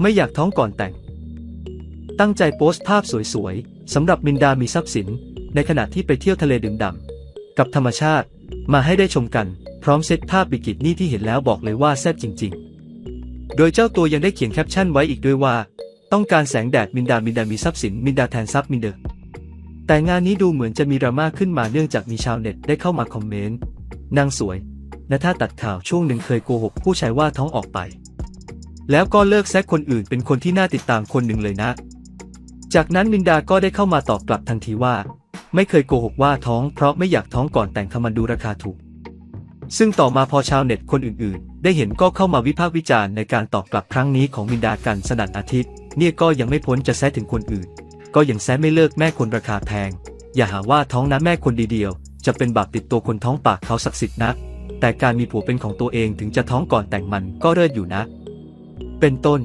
ไม่อยากท้องก่อนแต่ง ตั้งใจโพสต์ภาพสวยๆสำหรับมินดามีทรัพย์สิน ในขณะที่ไปเที่ยวทะเลดื่มด่ำกับธรรมชาติมาให้ได้ชมกัน พร้อมเซตภาพบิกินี่ที่เห็นแล้วบอกเลยว่าแซ่บจริง ๆ โดยเจ้าตัวยังได้เขียนแคปชั่นไว้อีกด้วยว่า ต้องการแสงแดดมินดามินดามีทรัพย์สินมินดาแทนทรัพย์มินเดอแต่งานนี้ดูเหมือนจะมีดราม่าขึ้นมาเนื่องจากมีชาวเน็ตได้เข้ามาคอมเมนต์นางสวยและถ้าตัดข่าวช่วงหนึ่งเคยโกหกผู้ชายว่าท้องออกไป แล้วก็เลิกแซกคนอื่นเป็นคนที่น่าติดตามคนหนึ่งเลยนะ จากนั้นมินดาก็ได้เข้ามาตอบกลับทันทีว่า ไม่เคยโกหกว่าท้องเพราะไม่อยากท้องก่อนแต่งคำมันดูราคาถูก ซึ่งต่อมาพอชาวเน็ตคนอื่นๆ ได้เห็นก็เข้ามาวิพากษ์วิจารณ์ในการตอบกลับครั้งนี้ของมินดากันสนั่นอาทิตย์ เนี่ยก็ยังไม่พ้นจะแซะถึงคนอื่น ก็ยังแซะไม่เลิกแม่คนราคาแพง อย่าหาว่าท้องนะแม่คนดีเดียว จะเป็นบาปติดตัวคนท้องปากเขาศักดิ์สิทธิ์นะแต่การมีผัวเป็นของตัวเองถึงจะท้องก่อนแต่งมันก็เลิศอยู่นะ เป็นต้น